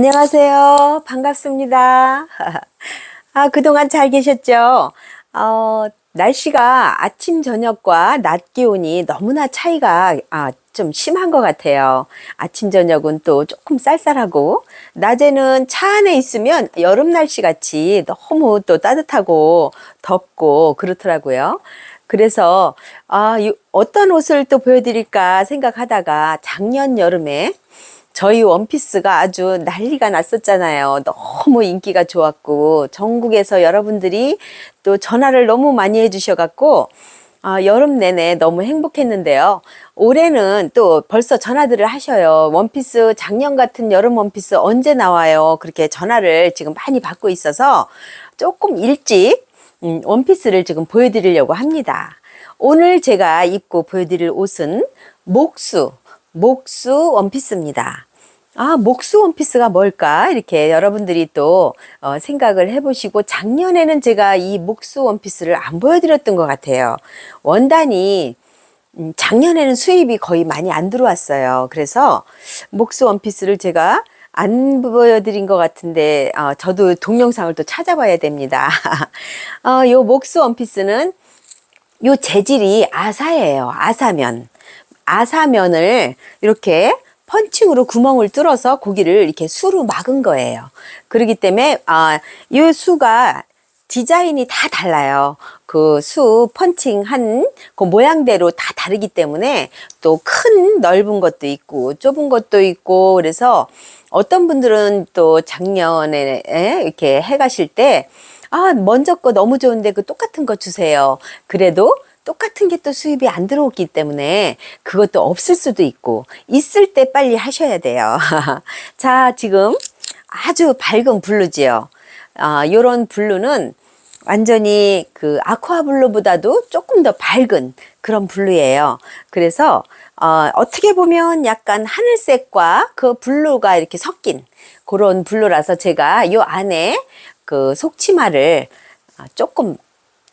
안녕하세요. 반갑습니다. 아, 그동안 잘 계셨죠? 어, 날씨가 아침, 저녁과 낮 기온이 너무나 차이가 아, 좀 심한 것 같아요. 아침, 저녁은 또 조금 쌀쌀하고, 낮에는 차 안에 있으면 여름 날씨 같이 너무 또 따뜻하고 덥고 그렇더라고요. 그래서, 아, 이- 어떤 옷을 또 보여드릴까 생각하다가 작년 여름에 저희 원피스가 아주 난리가 났었잖아요. 너무 인기가 좋았고, 전국에서 여러분들이 또 전화를 너무 많이 해주셔갖고, 아, 여름 내내 너무 행복했는데요. 올해는 또 벌써 전화들을 하셔요. 원피스, 작년 같은 여름 원피스 언제 나와요? 그렇게 전화를 지금 많이 받고 있어서 조금 일찍 음, 원피스를 지금 보여드리려고 합니다. 오늘 제가 입고 보여드릴 옷은 목수, 목수 원피스입니다. 아, 목수 원피스가 뭘까? 이렇게 여러분들이 또 어, 생각을 해보시고 작년에는 제가 이 목수 원피스를 안 보여드렸던 것 같아요. 원단이 음, 작년에는 수입이 거의 많이 안 들어왔어요. 그래서 목수 원피스를 제가 안 보여드린 것 같은데 어, 저도 동영상을 또 찾아봐야 됩니다. 어, 요 목수 원피스는 요 재질이 아사예요. 아사면. 아사면을 이렇게 펀칭으로 구멍을 뚫어서 고기를 이렇게 수로 막은 거예요. 그렇기 때문에 아, 이 수가 디자인이 다 달라요. 그 수 펀칭한 그 모양대로 다 다르기 때문에 또 큰 넓은 것도 있고 좁은 것도 있고 그래서 어떤 분들은 또 작년에 에, 이렇게 해 가실 때 아, 먼저 거 너무 좋은데 그 똑같은 거 주세요. 그래도 똑같은 게 또 수입이 안 들어오기 때문에 그것도 없을 수도 있고 있을 때 빨리 하셔야 돼요. 자, 지금 아주 밝은 블루지요. 아, 요런 블루는 완전히 그 아쿠아 블루보다도 조금 더 밝은 그런 블루예요. 그래서 어, 어떻게 보면 약간 하늘색과 그 블루가 이렇게 섞인 그런 블루라서 제가 요 안에 그 속치마를 아, 조금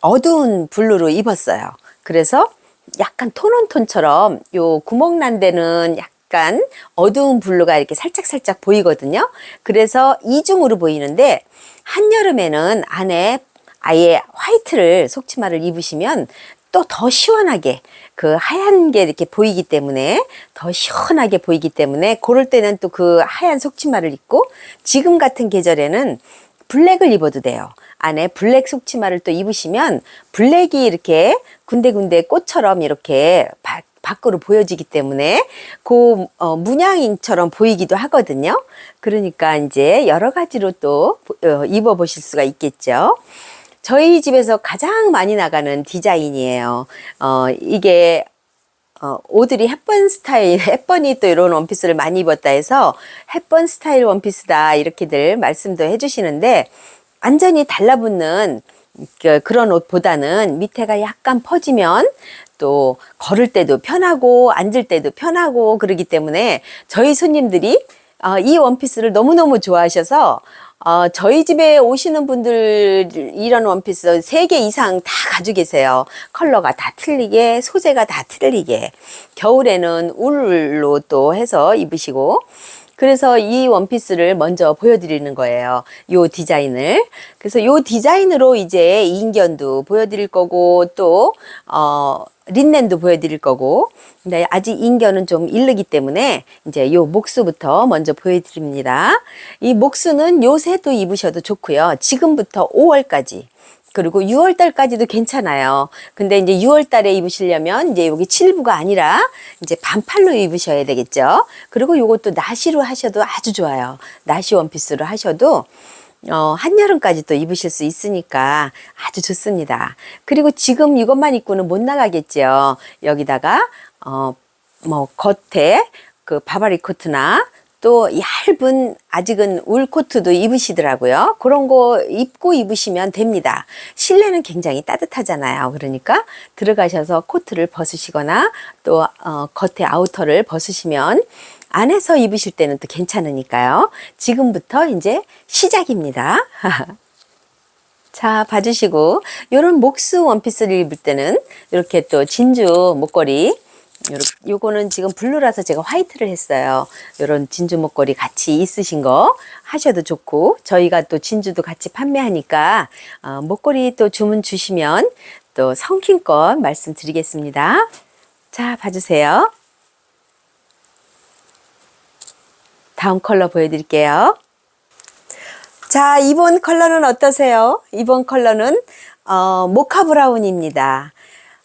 어두운 블루로 입었어요. 그래서 약간 톤온톤처럼 요 구멍 난 데는 약간 어두운 블루가 이렇게 살짝살짝 보이거든요. 그래서 이중으로 보이는데 한여름에는 안에 아예 화이트를 속치마를 입으시면 또 더 시원하게 그 하얀 게 이렇게 보이기 때문에 더 시원하게 보이기 때문에 그럴 때는 또 그 하얀 속치마를 입고 지금 같은 계절에는 블랙을 입어도 돼요. 안에 블랙 속치마를 또 입으시면 블랙이 이렇게 군데군데 꽃처럼 이렇게 바, 밖으로 보여지기 때문에 그 어, 문양인처럼 보이기도 하거든요. 그러니까 이제 여러 가지로 또 어, 입어보실 수가 있겠죠. 저희 집에서 가장 많이 나가는 디자인이에요. 어, 이게 어, 오드리 햇번 스타일, 햇번이 또 이런 원피스를 많이 입었다 해서 햇번 스타일 원피스다 이렇게들 말씀도 해주시는데 완전히 달라붙는 그, 그런 옷보다는 밑에가 약간 퍼지면 또 걸을 때도 편하고 앉을 때도 편하고 그러기 때문에 저희 손님들이 어, 이 원피스를 너무너무 좋아하셔서 어, 저희 집에 오시는 분들 이런 원피스 세개 이상 다 가지고 계세요. 컬러가 다 틀리게, 소재가 다 틀리게. 겨울에는 울로 또 해서 입으시고. 그래서 이 원피스를 먼저 보여드리는 거예요. 요 디자인을. 그래서 요 디자인으로 이제 인견도 보여드릴 거고, 또, 어, 린넨도 보여드릴 거고, 근데 아직 인견은 좀 이르기 때문에 이제 요 목수부터 먼저 보여드립니다. 이 목수는 요새도 입으셔도 좋고요. 지금부터 5월까지. 그리고 6월 달까지도 괜찮아요. 근데 이제 6월 달에 입으시려면 이제 여기 7부가 아니라 이제 반팔로 입으셔야 되겠죠. 그리고 요것도 나시로 하셔도 아주 좋아요. 나시 원피스로 하셔도 어, 한여름까지 또 입으실 수 있으니까 아주 좋습니다. 그리고 지금 이것만 입고는 못 나가겠죠. 여기다가, 어, 뭐, 겉에 그 바바리 코트나 또 얇은 아직은 울 코트도 입으시더라고요. 그런 거 입고 입으시면 됩니다. 실내는 굉장히 따뜻하잖아요. 그러니까 들어가셔서 코트를 벗으시거나 또 어, 겉에 아우터를 벗으시면 안에서 입으실 때는 또 괜찮으니까요. 지금부터 이제 시작입니다. 자, 봐주시고, 요런 목수 원피스를 입을 때는 이렇게 또 진주 목걸이 요거는 지금 블루라서 제가 화이트를 했어요. 요런 진주 목걸이 같이 있으신 거 하셔도 좋고 저희가 또 진주도 같이 판매하니까 어, 목걸이 또 주문 주시면 또 성킹껏 말씀드리겠습니다. 자, 봐주세요. 다음 컬러 보여드릴게요. 자, 이번 컬러는 어떠세요? 이번 컬러는 어, 모카 브라운입니다.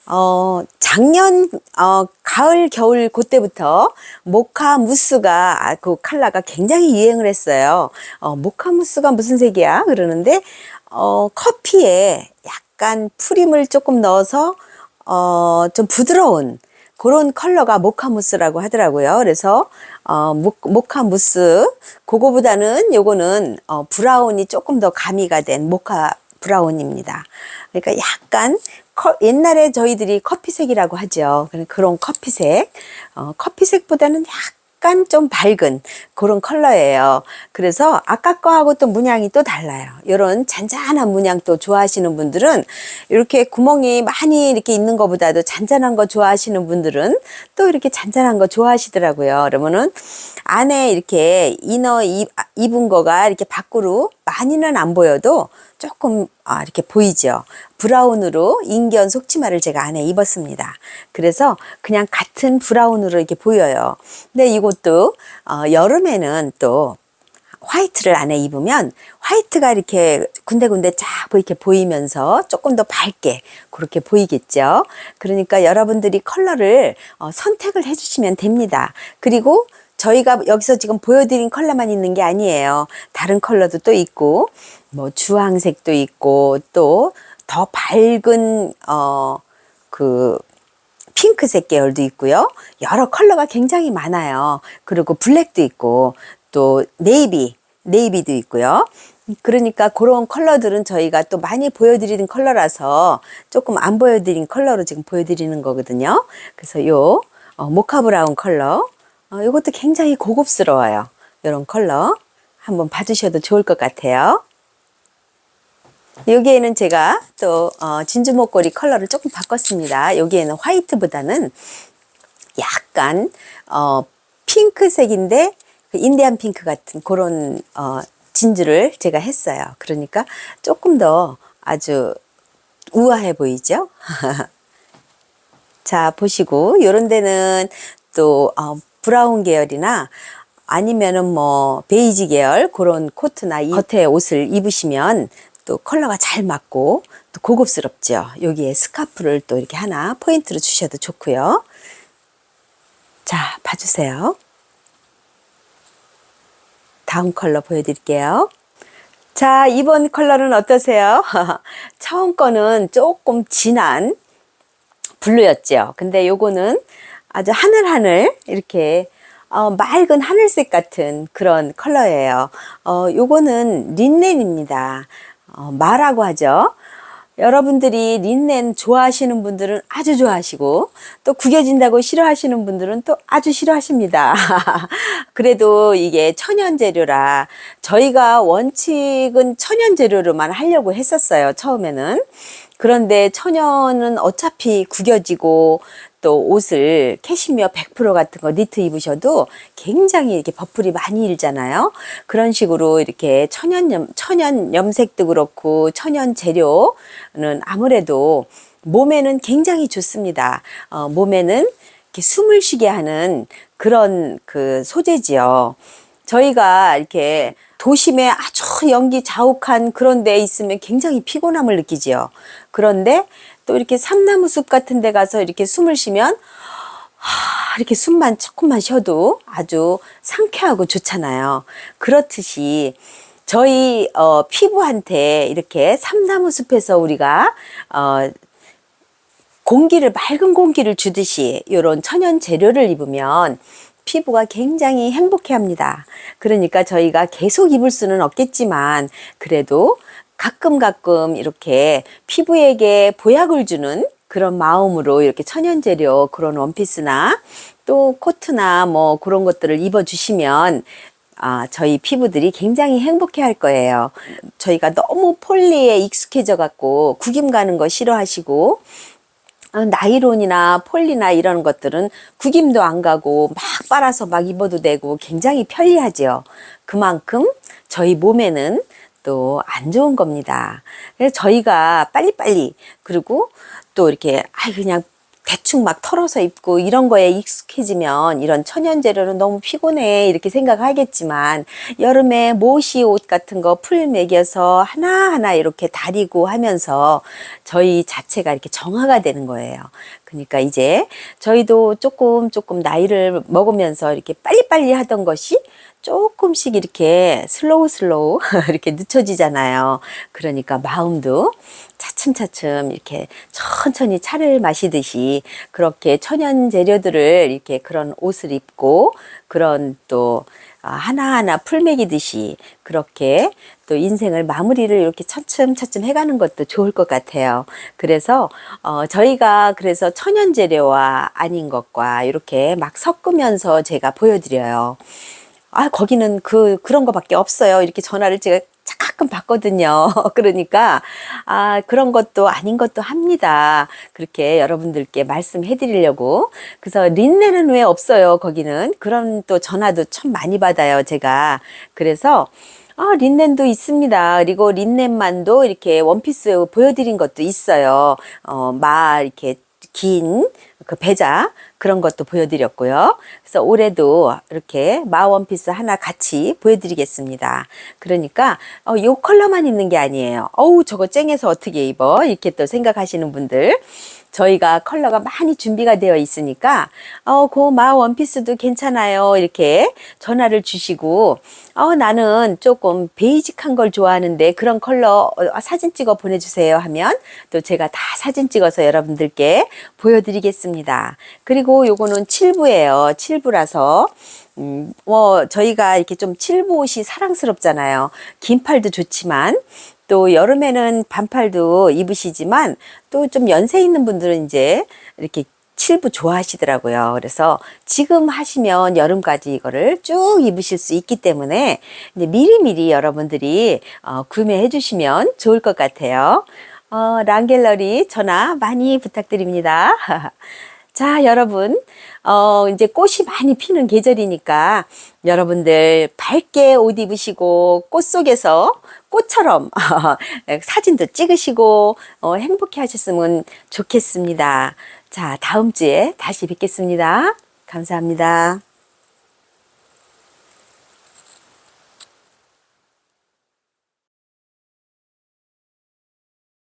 어, 작년 어, 가을 겨울 그때부터 모카 무스가 아, 그 컬러가 굉장히 유행을 했어요. 어, 모카 무스가 무슨 색이야? 그러는데 어, 커피에 약간 프림을 조금 넣어서 어, 좀 부드러운 그런 컬러가 모카무스라고 하더라고요. 그래서 어, 모, 모카무스 그거보다는 요거는 어, 브라운이 조금 더 가미가 된 모카 브라운입니다. 그러니까 약간 커- 옛날에 저희들이 커피색이라고 하죠. 그런- 커피색, 어, 커피색보다는 약간 좀 밝은 그런 컬러예요. 그래서 아까 거하고 또 문양이 또 달라요. 이런 잔잔한 문양 또 좋아하시는 분들은 이렇게 구멍이 많이 이렇게 있는 것보다도 잔잔한 거 좋아하시는 분들은 또 이렇게 잔잔한 거 좋아하시더라고요. 그러면은 안에 이렇게 이너 입, 입은 거가 이렇게 밖으로 많이는 안 보여도 조금 아, 이렇게 보이죠. 브라운으로 인견 속치마를 제가 안에 입었습니다. 그래서 그냥 같은 브라운으로 이렇게 보여요. 근데 이것도 어, 여름에는 또 화이트를 안에 입으면 화이트가 이렇게 군데군데 쫙 이렇게 보이면서 조금 더 밝게 그렇게 보이겠죠. 그러니까 여러분들이 컬러를 어, 선택을 해주시면 됩니다. 그리고 저희가 여기서 지금 보여드린 컬러만 있는 게 아니에요. 다른 컬러도 또 있고, 뭐 주황색도 있고, 또 더 밝은 어그 핑크색 계열도 있고요. 여러 컬러가 굉장히 많아요. 그리고 블랙도 있고 또 네이비, 네이비도 있고요. 그러니까 그런 컬러들은 저희가 또 많이 보여드리는 컬러라서 조금 안 보여드린 컬러로 지금 보여드리는 거거든요. 그래서 요 어, 모카 브라운 컬러, 어, 이것도 굉장히 고급스러워요. 이런 컬러 한번 봐주셔도 좋을 것 같아요. 여기에는 제가 또 어, 진주 목걸이 컬러를 조금 바꿨습니다. 여기에는 화이트보다는 약간 어, 핑크색인데 그 인디안 핑크 같은 그런 어, 진주를 제가 했어요. 그러니까 조금 더 아주 우아해 보이죠? 자 보시고 이런 데는 또 어, 브라운 계열이나 아니면은 뭐 베이지 계열 그런 코트나 이 겉에 옷을 입으시면 또 컬러가 잘 맞고 또 고급스럽죠. 여기에 스카프를 또 이렇게 하나 포인트로 주셔도 좋고요. 자 봐주세요. 다음 컬러 보여드릴게요. 자 이번 컬러는 어떠세요? 처음 거는 조금 진한 블루였죠. 근데 요거는 아주 하늘하늘 이렇게 어, 맑은 하늘색 같은 그런 컬러예요. 어, 요거는 린넨입니다. 어, 마라고 하죠. 여러분들이 린넨 좋아하시는 분들은 아주 좋아하시고 또 구겨진다고 싫어하시는 분들은 또 아주 싫어하십니다. 그래도 이게 천연 재료라 저희가 원칙은 천연 재료로만 하려고 했었어요. 처음에는. 그런데 천연은 어차피 구겨지고 또 옷을 캐시미어 100% 같은 거 니트 입으셔도 굉장히 이렇게 버풀이 많이 일잖아요. 그런 식으로 이렇게 천연 염, 천연 염색도 그렇고 천연 재료는 아무래도 몸에는 굉장히 좋습니다. 어, 몸에는 이렇게 숨을 쉬게 하는 그런 그 소재지요. 저희가 이렇게 도심에 아주 연기 자욱한 그런 데 있으면 굉장히 피곤함을 느끼지요. 그런데 또 이렇게 삼나무 숲 같은 데 가서 이렇게 숨을 쉬면 하, 이렇게 숨만 조금만 쉬어도 아주 상쾌하고 좋잖아요. 그렇듯이 저희 어, 피부한테 이렇게 삼나무 숲에서 우리가 어, 공기를 맑은 공기를 주듯이 이런 천연 재료를 입으면 피부가 굉장히 행복해 합니다. 그러니까 저희가 계속 입을 수는 없겠지만 그래도 가끔 가끔 이렇게 피부에게 보약을 주는 그런 마음으로 이렇게 천연 재료 그런 원피스나 또 코트나 뭐 그런 것들을 입어 주시면 아, 저희 피부들이 굉장히 행복해 할 거예요. 저희가 너무 폴리에 익숙해져 갖고 구김 가는 거 싫어하시고 어, 나이론이나 폴리나 이런 것들은 구김도 안 가고 막 빨아서 막 입어도 되고 굉장히 편리하죠. 그만큼 저희 몸에는 또 안 좋은 겁니다. 그래서 저희가 빨리빨리 그리고 또 이렇게 아 그냥 대충 막 털어서 입고 이런 거에 익숙해지면 이런 천연 재료는 너무 피곤해 이렇게 생각하겠지만 여름에 모시 옷 같은 거 풀 매겨서 하나하나 이렇게 다리고 하면서 저희 자체가 이렇게 정화가 되는 거예요. 그러니까 이제 저희도 조금 조금 나이를 먹으면서 이렇게 빨리빨리 하던 것이 조금씩 이렇게 슬로우 슬로우 이렇게 늦춰지잖아요. 그러니까 마음도 차츰차츰 이렇게 천천히 차를 마시듯이 그렇게 천연 재료들을 이렇게 그런 옷을 입고 그런 또 아, 하나하나 풀매기듯이 그렇게 또 인생을 마무리를 이렇게 차츰차츰 해가는 것도 좋을 것 같아요. 그래서 어, 저희가 그래서 천연 재료와 아닌 것과 이렇게 막 섞으면서 제가 보여드려요. 아, 거기는 그, 그런 거밖에 없어요. 이렇게 전화를 제가 가끔 받거든요. 그러니까, 아, 그런 것도 아닌 것도 합니다. 그렇게 여러분들께 말씀해 드리려고. 그래서 린넨은 왜 없어요? 거기는. 그런 또 전화도 참 많이 받아요. 제가. 그래서, 아, 린넨도 있습니다. 그리고 린넨만도 이렇게 원피스 보여드린 것도 있어요. 어, 마, 이렇게 긴 그 배자 그런 것도 보여드렸고요. 그래서 올해도 이렇게 마 원피스 하나 같이 보여드리겠습니다. 그러니까 어, 요 컬러만 있는 게 아니에요. 어우 저거 쨍해서 어떻게 입어? 이렇게 또 생각하시는 분들 저희가 컬러가 많이 준비가 되어 있으니까 어, 그마 원피스도 괜찮아요. 이렇게 전화를 주시고 어, 나는 조금 베이직한 걸 좋아하는데 그런 컬러 어, 사진 찍어 보내주세요 하면 또 제가 다 사진 찍어서 여러분들께 보여드리겠습니다. 그리고 요거는 7부예요. 7부라서 음, 뭐 저희가 이렇게 좀 7부 옷이 사랑스럽잖아요. 긴 팔도 좋지만 또 여름에는 반팔도 입으시지만 또 좀 연세 있는 분들은 이제 이렇게 칠부 좋아하시더라고요. 그래서 지금 하시면 여름까지 이거를 쭉 입으실 수 있기 때문에 미리미리 여러분들이 어, 구매해 주시면 좋을 것 같아요. 어, 랑갤러리 전화 많이 부탁드립니다. 자, 여러분. 어, 이제 꽃이 많이 피는 계절이니까 여러분들 밝게 옷 입으시고 꽃 속에서 꽃처럼 사진도 찍으시고 어, 행복해 하셨으면 좋겠습니다. 자, 다음 주에 다시 뵙겠습니다. 감사합니다.